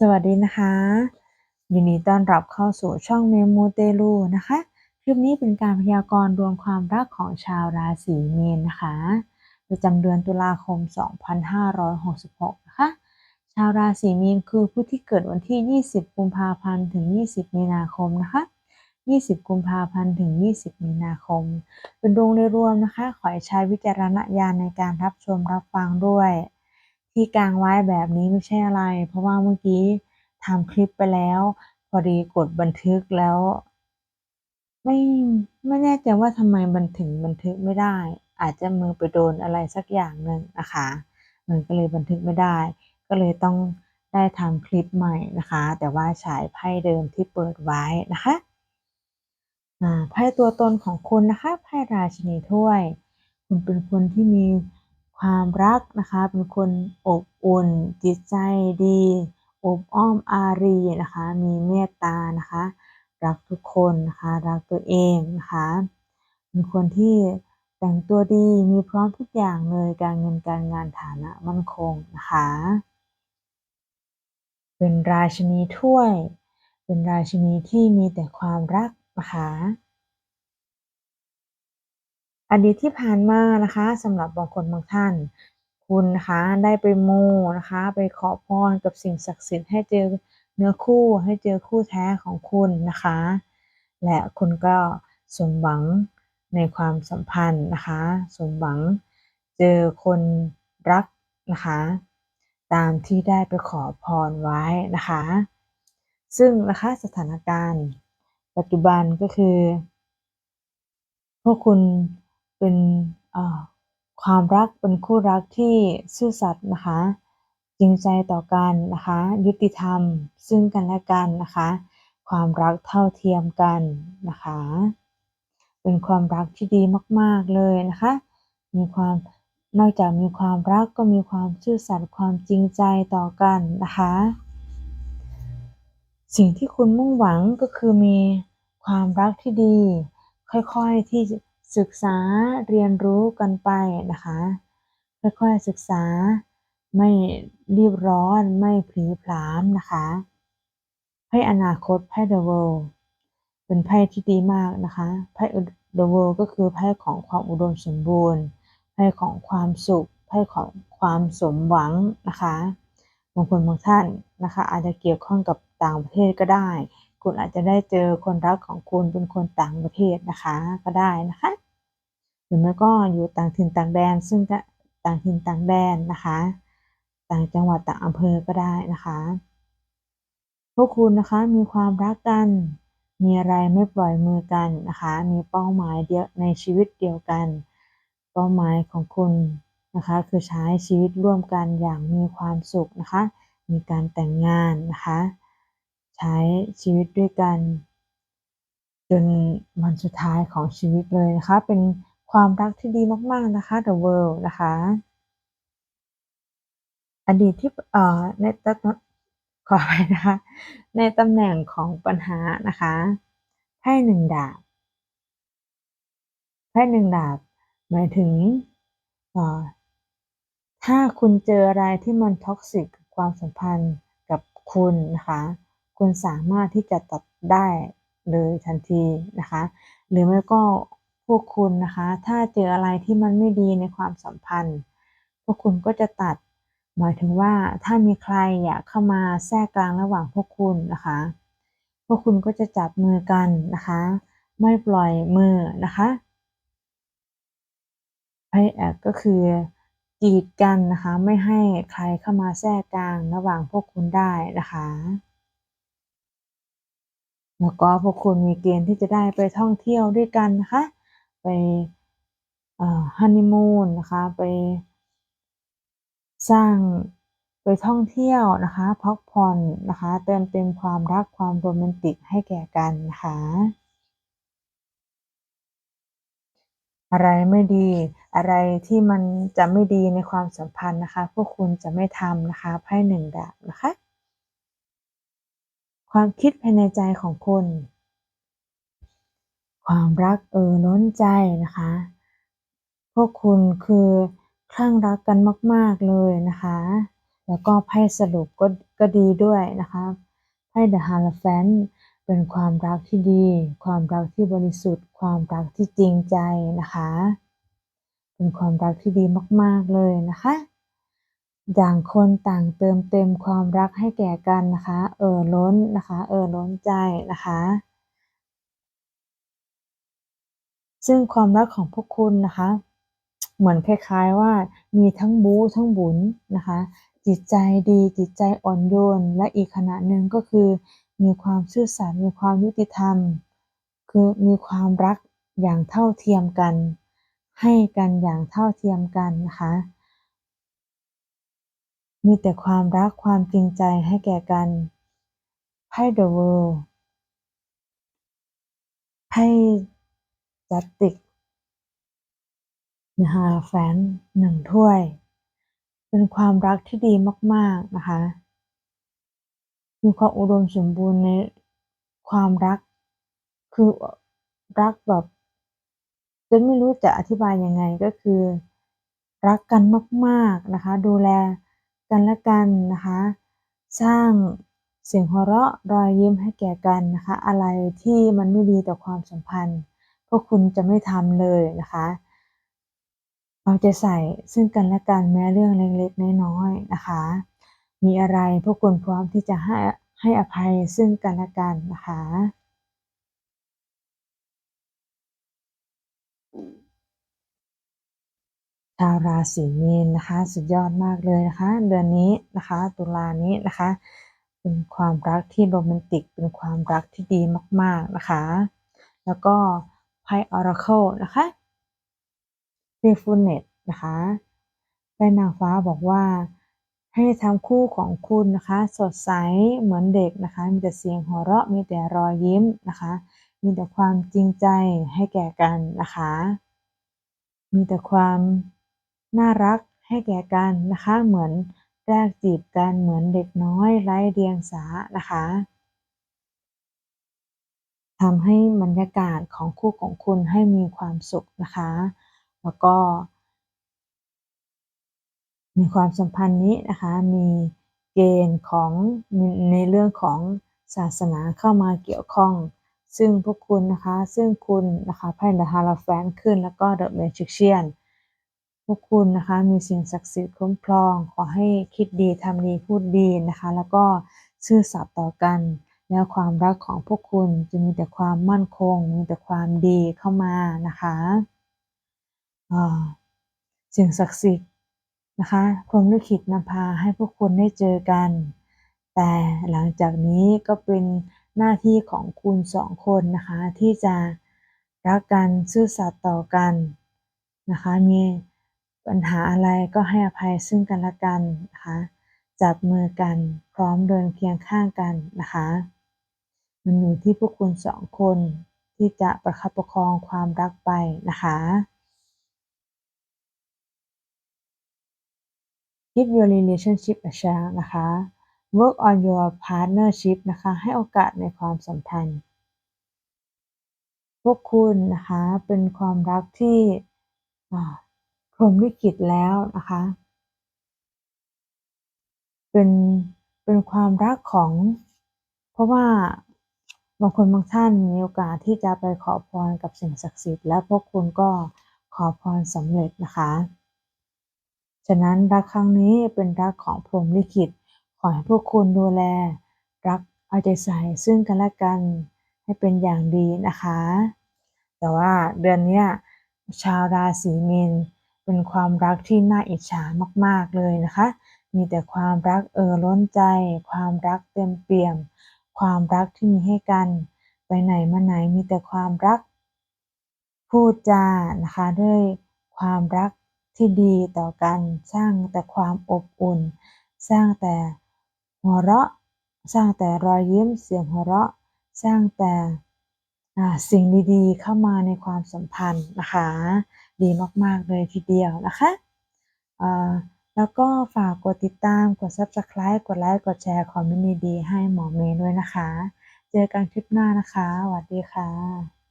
สวัสดีนะคะ ยินดีต้อนรับเข้าสู่ช่องเมมูเตลูนะคะ คลิปนี้เป็นการพยากรณ์ดวงความรักของชาวราศีมีนนะคะ ประจำเดือนตุลาคม 2566 นะคะ ชาวราศีมีนคือผู้ที่เกิดวันที่ 20 กุมภาพันธ์ถึง 20 มีนาคมนะคะ 20 กุมภาพันธ์ถึง 20 มีนาคม เป็นดวงโดยรวมนะคะ ขอให้ใช้วิจารณญาณในการรับชมรับฟังด้วย ที่กลางไว้แบบนี้ไม่ใช่อะไร เพราะว่าเมื่อกี้ทำคลิปไปแล้ว พอดีกดบันทึกแล้ว ไม่ไม่แน่ใจว่าทำไมมันถึงบันทึกไม่ได้ อาจจะมือไปโดนอะไรสักอย่างหนึ่งนะคะ มันก็เลยบันทึกไม่ได้ ก็เลยต้องได้ทำคลิปใหม่นะคะ แต่ว่าฉายไพ่เดิมที่เปิดไว้นะคะไพ่ตัวตนของคุณนะคะไพ่ราชินีถ้วย คุณเป็นคนที่มี ความรักนะคะ เป็นคนอบอุ่น จิตใจดี อบอ้อมอารีนะคะ มีเมตตานะคะ รักทุกคนนะคะ รักตัวเองนะคะ เป็นคนที่แต่งตัวดีมีพร้อมทุกอย่างเลยการเงินการงานฐานะมั่นคงนะคะ เป็นราชินีถ้วย เป็นราชินีที่มีแต่ความรักนะคะ อดีตที่ผ่านมานะคะสำหรับบางคนบางท่าน คุณนะคะได้ไปมูนะคะ ไปขอพรกับสิ่งศักดิ์สิทธิ์ให้เจอเนื้อคู่ให้เจอคู่แท้ของคุณนะคะ และคุณก็สมหวังในความสัมพันธ์นะคะ สมหวังเจอคนรักนะคะ ตามที่ได้ไปขอพรไว้นะคะ ซึ่งนะคะสถานการณ์ ปัจจุบันก็คือ พวกคุณ เป็นความรักเป็นคู่รักที่ซื่อสัตย์นะคะ จริงใจต่อกันนะคะ ยุติธรรมซึ่งกันและกันนะคะ ความรักเท่าเทียมกันนะคะ เป็นความรักที่ดีมาก ๆ เลยนะคะ มีความนอกจากมีความรักก็มีความซื่อสัตย์ความจริงใจต่อกันนะคะ สิ่งที่คุณมุ่งหวังก็คือมีความรักที่ดี ค่อยๆที่ ศึกษาเรียนรู้กันไปนะคะ ค่อยๆศึกษาไม่รีบร้อนไม่ผลีผลามนะคะไพ่อนาคตไพ่ The World เป็นไพ่ที่ดีมากนะคะไพ่ The World ก็คือไพ่ของความอุดมสมบูรณ์ไพ่ของความสุขไพ่ของความสมหวังนะคะบางคนบางท่านนะคะ อาจจะเกี่ยวข้องกับต่างประเทศก็ได้ คุณอาจจะได้เจอคนรักของคุณเป็นคนต่างประเทศนะคะ ก็ได้นะคะ รือไม่ก็อยู่ต่างถิ่นต่างแดน ซึ่งก็ต่างถิ่นต่างแดนนะคะ ต่างจังหวัดต่างอำเภอก็ได้นะคะ พวกคุณนะคะมีความรักกัน มีอะไรไม่ปล่อยมือกันนะคะ มีเป้าหมายเดียวในชีวิตเดียวกัน เป้าหมายของคุณนะคะคือใช้ชีวิตร่วมกันอย่างมีความสุขนะคะ มีการแต่งงานนะคะ ใช้ชีวิตด้วยกัน จนวันสุดท้ายของชีวิตเลยนะคะเป็น ความรักที่ดีมากๆนะคะ The World นะคะ อดีตที่เอ่อในตขอไปนะคะ ในตำแหน่งของปัญหานะคะไพ่หนึ่งดาบไพ่หนึ่งดาบ หมายถึงเอ่อถ้าคุณเจออะไรที่มันท็อกซิกกับความสัมพันธ์กับคุณนะคะ คุณสามารถที่จะตัดได้เลยทันทีนะคะ หรือไม่ก็ วกคุณนะคะ ถ้าเจออะไรที่มันไม่ดีในความสัมพันธ์ พวกคุณก็จะตัด หมายถึงว่าถ้ามีใครอยากเข้ามาแทรกกลางระหว่างพวกคุณนะคะ พวกคุณก็จะจับมือกันนะคะ ไม่ปล่อยมือนะคะไพ่แอบก็คือกีดกันนะคะ ไม่ให้ใครเข้ามาแทรกกลางระหว่างพวกคุณได้นะคะ แล้วก็พวกคุณมีเกณฑ์ที่จะได้ไปท่องเที่ยวด้วยกันนะคะ ไปฮันนีมูนนะคะไปสร้างไปท่องเที่ยวนะคะพักผ่อนนะคะ เติมเต็มความรักความโรแมนติกให้แก่กันนะคะ อะไรไม่ดีอะไรที่มันจะไม่ดีในความสัมพันธ์นะคะ พวกคุณจะไม่ทำนะคะไพ่หนึ่งดาบนะคะ ความคิดภายในใจของคุณ ความรักเอ่อล้นใจนะคะ พวกคุณคือคลั่งรักกันมาก ๆเลยนะคะ แล้วก็ไพ่สรุปก็ก็ดีด้วยนะคะไพ่ The Hierophant เป็นความรักที่ดี ความรักที่บริสุทธิ์ ความรักที่จริงใจนะคะ เป็นความรักที่ดีมาก ๆเลยนะคะต่างคนต่างเติมเต็มความรักให้แก่กันนะคะ เออล้นนะคะ เออล้นใจนะคะ ซึ่งความรักของพวกคุณนะคะ เหมือนคล้ายๆว่ามีทั้งบู๊ทั้งบุญนะคะ จิตใจดีจิตใจอ่อนโยน และอีกขณะหนึ่งก็คือ มีความซื่อสัตย์มีความยุติธรรม คือมีความรักอย่างเท่าเทียมกัน ให้กันอย่างเท่าเทียมกันนะคะ มีแต่ความรักความจริงใจให้แก่กันไพ่ The World ไพ่ จัตติกนะคะแฟนหนึ่งถ้วย เป็นความรักที่ดีมาก ๆ นะคะ มีความอุดมสมบูรณ์ในความรัก คือรักแบบจะไม่รู้จะอธิบายยังไงก็คือ รักกันมากๆนะคะ ดูแลกันและกันนะคะ สร้างเสียงหัวเราะรอยยิ้มให้แก่กันนะคะ อะไรที่มันไม่ดีต่อความสัมพันธ์ วกคุณจะไม่ทำเลยนะคะ เอาใจใส่ซึ่งกันและกันแม้เรื่องเล็กๆน้อยๆนะคะ มีอะไรพวกคุณพร้อมที่จะให้ให้อภัยซึ่งกันและกันนะคะชาวราศีมีนนะคะ สุดยอดมากเลยนะคะ เดือนนี้นะคะ ตุลานี้นะคะ เป็นความรักที่โรแมนติกเป็นความรักที่ดีมาก ๆนะคะ แล้วก็ ไพ่ออราเคิลนะคะ f ฟ f เนตนะคะไพ่นางฟ้าบอกว่าให้ทั้งคู่ของคุณนะคะ สดใสเหมือนเด็กนะคะ มีแต่เสียงหัวเราะมีแต่รอยยิ้มนะคะ มีแต่ความจริงใจให้แก่กันนะคะ มีแต่ความน่ารักให้แก่กันนะคะ เหมือนแรกจีบกันเหมือนเด็กน้อยไร้เดียงสานะคะ ทำให้บรรยากาศของคู่ของคุณให้มีความสุขนะคะ แล้วก็มีความสัมพันธ์นี้นะคะ มีเกณฑ์ของในเรื่องของศาสนาเข้ามาเกี่ยวข้อง ซึ่งพวกคุณนะคะ ซึ่งคุณนะคะไพ่เดอะฮาราแฟนขึ้นแล้วก็เดอะเมจิเชียนพวกคุณนะคะมีสิ่งศักดิ์สิทธิ์คุ้มครอง ขอให้คิดดีทำดีพูดดีนะคะ แล้วก็ซื่อสัตย์ต่อกัน แล้วความรักของพวกคุณจะมีแต่ความมั่นคง มีแต่ความดีเข้ามานะคะสิ่งศักดิ์สิทธิ์นะคะพรหมลิขิตนำพาให้พวกคุณได้เจอกัน แต่หลังจากนี้ก็เป็นหน้าที่ของคุณสองคนนะคะที่จะรักกันซื่อสัตย์ต่อกันนะคะมีปัญหาอะไรก็ให้อภัยซึ่งกันและกันนะคะจับมือกันพร้อมเดินเคียงข้างกันนะคะ มันอยู่ที่พวกคุณสองคนที่จะประคับประคองความรักไปนะคะ Give your relationship a chance นะคะ Work on your partnership นะคะ ให้โอกาสในความสัมพันธ์ พวกคุณนะคะเป็นความรักที่พรหมลิขิตแล้วนะคะ เป็นเป็นความรักของ เพราะว่า บางคนบางท่านมีโอกาสที่จะไปขอพรกับสิ่งศักดิ์สิทธิ์และพวกคุณก็ขอพรสำเร็จนะคะ ฉะนั้นรักครั้งนี้เป็นรักของพรหมลิขิต ขอให้พวกคุณดูแล รักเอาใจใส่ซึ่งกันและกันให้เป็นอย่างดีนะคะ แต่ว่าเดือนนี้ชาวราศีมีนเป็นความรักที่น่าอิจฉามาก ๆ เลยนะคะ มีแต่ความรักเออล้นใจ ความรักเต็มเปี่ยม ความรักที่มีให้กัน ไปไหนมาไหนมีแต่ความรัก พูดจานะคะด้วยความรักที่ดีต่อกัน สร้างแต่ความอบอุ่น สร้างแต่หัวเราะ สร้างแต่รอยยิ้มเสียงหัวเราะ สร้างแต่สิ่งดีๆ เข้ามาในความสัมพันธ์นะคะ ดีมากๆเลยทีเดียวนะคะ แล้วก็ฝากกดติดตาม กด subscribe กดไลค์ กดแชร์ คอมเมนต์ดีๆให้หมอเมย์ด้วยนะคะ เจอกันคลิปหน้านะคะ สวัสดีค่ะ